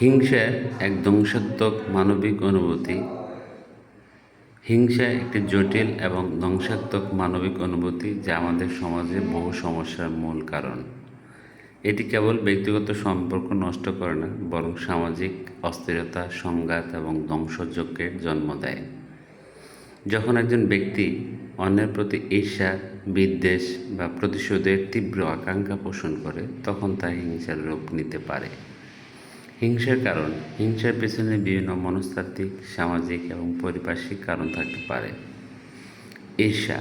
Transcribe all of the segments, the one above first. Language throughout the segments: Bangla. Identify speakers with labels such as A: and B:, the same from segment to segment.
A: হিংসা এক ধ্বংসাত্মক মানবিক অনুভূতি। হিংসা একটি জটিল এবং ধ্বংসাত্মক মানবিক অনুভূতি যা আমাদের সমাজে বহু সমস্যার মূল কারণ। এটি কেবল ব্যক্তিগত সম্পর্ক নষ্ট করে না, বরং সামাজিক অস্থিরতা, সংঘাত এবং ধ্বংসযজ্ঞের জন্ম দেয়। যখন একজন ব্যক্তি অন্যের প্রতি ঈর্ষা, বিদ্বেষ বা প্রতিশোধের তীব্র আকাঙ্ক্ষা পোষণ করে, তখন তা হিংসার রূপ নিতে পারে। হিংসার কারণ, হিংসার পেছনে বিভিন্ন মনস্তাত্ত্বিক, সামাজিক এবং পারিপার্শ্বিক কারণ থাকতে পারে। ঈর্ষা,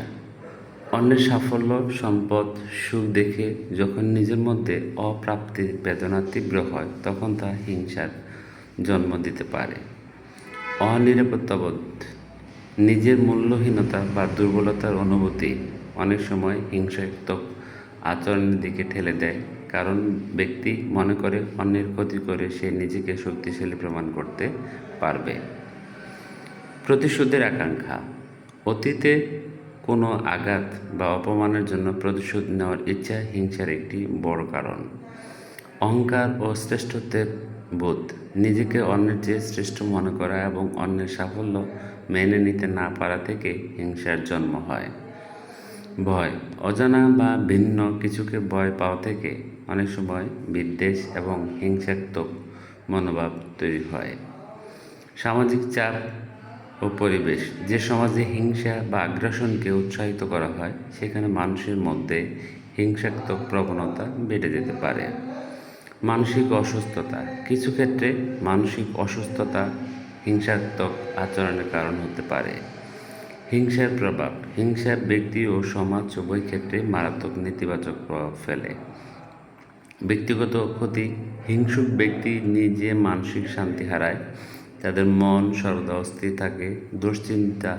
A: অন্যের সাফল্য, সম্পদ, সুখ দেখে যখন নিজের মধ্যে অপ্রাপ্তির বেদনা তীব্র হয়, তখন তা হিংসার জন্ম দিতে পারে। অনিরাপত্তাবোধ, নিজের মূল্যহীনতা বা দুর্বলতার অনুভূতি অনেক সময় হিংসাত্মক আচরণের দিকে ঠেলে দেয়। কারণ ব্যক্তি মনে করে, অন্যের ক্ষতি করে সে নিজেকে শক্তিশালী প্রমাণ করতে পারবে। প্রতিশোধের আকাঙ্ক্ষা। অতীতে কোনো আঘাত বা অপমানের জন্য প্রতিশোধ নেওয়ার ইচ্ছা হিংসার একটি বড় কারণ। অহংকার ও শ্রেষ্ঠত্বের বোধ। নিজেকে অন্যের চেয়ে শ্রেষ্ঠ মনে করা এবং অন্যের সাফল্য মেনে নিতে না পারা থেকে হিংসার জন্ম হয়। ভয়। অজানা বা ভিন্ন কিছুকে ভয় পাওয়া থেকে অনেক সময় বিদ্বেষ এবং হিংসাত্মক মনোভাব তৈরি হয়। সামাজিক চাপ ও পরিবেশ, যে সমাজে হিংসা বা আগ্রাসনকে উৎসাহিত করা হয়, সেখানে মানুষের মধ্যে হিংসাত্মক প্রবণতা বেড়ে যেতে পারে। মানসিক অসুস্থতা, কিছু ক্ষেত্রে মানসিক অসুস্থতা হিংসাত্মক আচরণের কারণ হতে পারে। হিংসার প্রভাব। হিংসা ব্যক্তি ও সমাজ উভয় ক্ষেত্রে মারাত্মক নেতিবাচক প্রভাব ফেলে। ব্যক্তিগত ক্ষতি, হিংসুক ব্যক্তি নিজে মানসিক শান্তি হারায়, তাদের মন সর্বদা অস্থির থাকে, দুশ্চিন্তা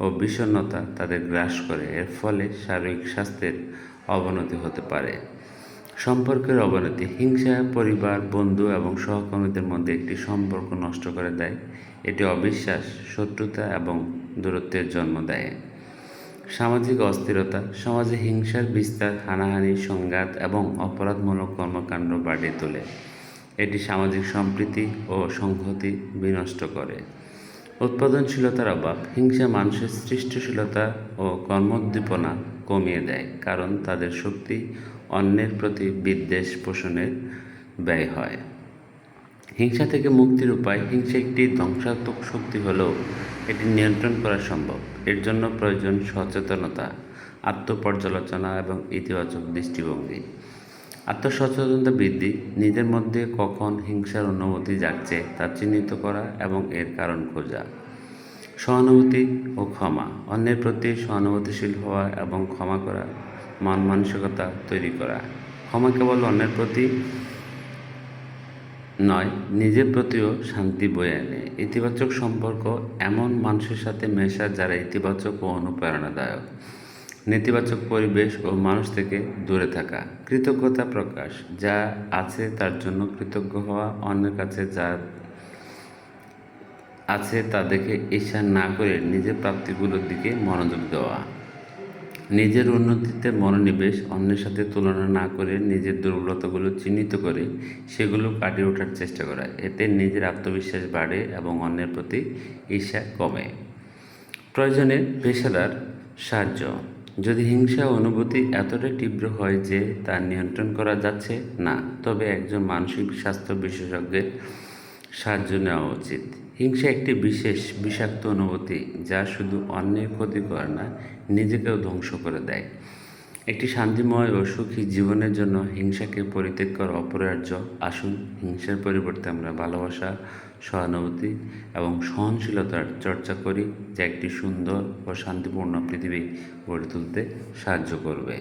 A: ও বিষণ্ণতা তাদের গ্রাস করে। এর ফলে শারীরিক স্বাস্থ্যের অবনতি হতে পারে। সম্পর্কের অবনতি, হিংসা, পরিবার, বন্ধু এবং সহকর্মীদের মধ্যে একটি সম্পর্ক নষ্ট করে দেয়। এটি অবিশ্বাস, শত্রুতা এবং দূরত্বের জন্ম দেয়। সামাজিক অস্থিরতা, সমাজে হিংসার বিস্তার, হানাহানি, সংঘাত এবং অপরাধমূলক কর্মকাণ্ড বাড়িয়ে তোলে। এটি সামাজিক সম্প্রীতি ও সংহতি বিনষ্ট করে। উৎপাদনশীলতার অভাব, হিংসা মানুষের সৃষ্টিশীলতা ও কর্মোদ্দীপনা কমিয়ে দেয়, কারণ তাদের শক্তি অন্যের প্রতি বিদ্বেষ পোষণের ব্যয় হয়। হিংসা থেকে মুক্তির উপায়, হিংসা একটি ধ্বংসাত্মক শক্তি হলেও এটি নিয়ন্ত্রণ করা সম্ভব। এর জন্য প্রয়োজন সচেতনতা, আত্মপর্যালোচনা এবং ইতিবাচক দৃষ্টিভঙ্গি। আত্মসচেতনতা বৃদ্ধি, নিজের মধ্যে কখন হিংসার অনুভূতি জাগছে তা চিহ্নিত করা এবং এর কারণ খোঁজা। সহানুভূতি ও ক্ষমা, অন্যের প্রতি সহানুভূতিশীল হওয়া এবং ক্ষমা করা। মন মানসিকতা তৈরি করা। ক্ষমা কেবল অন্যের প্রতি নয়, নিজের প্রতিও শান্তি বয়ে আনে। ইতিবাচক সম্পর্ক এমন মানুষের সাথে মেশা যারা ইতিবাচক ও অনুপ্রেরণাদায়ক। নেতিবাচক পরিবেশ ও মানুষ থেকে দূরে থাকা। কৃতজ্ঞতা প্রকাশ, যা আছে তার জন্য কৃতজ্ঞ হওয়া অন্যের কাছে যা আছে তা দেখে ঈর্ষা না করে নিজের প্রাপ্তিগুলোর দিকে মনোযোগ দেওয়া। নিজের উন্নতিতে মনোনিবেশ, অন্যের সাথে তুলনা না করে নিজের দুর্বলতাগুলো চিহ্নিত করে সেগুলো কাটিয়ে ওঠার চেষ্টা করা। এতে নিজের আত্মবিশ্বাস বাড়ে এবং অন্যের প্রতি ঈর্ষা কমে। প্রয়োজনে পেশাদার সাহায্য। যদি হিংসা অনুভূতি এতটাই তীব্র হয় যে তা নিয়ন্ত্রণ করা যাচ্ছে না, তবে একজন মানসিক স্বাস্থ্য বিশেষজ্ঞের সাহায্য নেওয়া উচিত। হিংসা একটি বিশেষ বিষাক্ত অনুভূতি যা শুধু অন্যের ক্ষতি করে না, নিজেকেও ধ্বংস করে দেয়। একটি শান্তিময় ও সুখী জীবনের জন্য হিংসাকে পরিত্যাগ করা অপরিহার্য। আসুন, হিংসার পরিবর্তে আমরা ভালোবাসা, সহানুভূতি এবং সহনশীলতার চর্চা করি, যা একটি সুন্দর ও শান্তিপূর্ণ পৃথিবী গড়ে তুলতে সাহায্য করবে।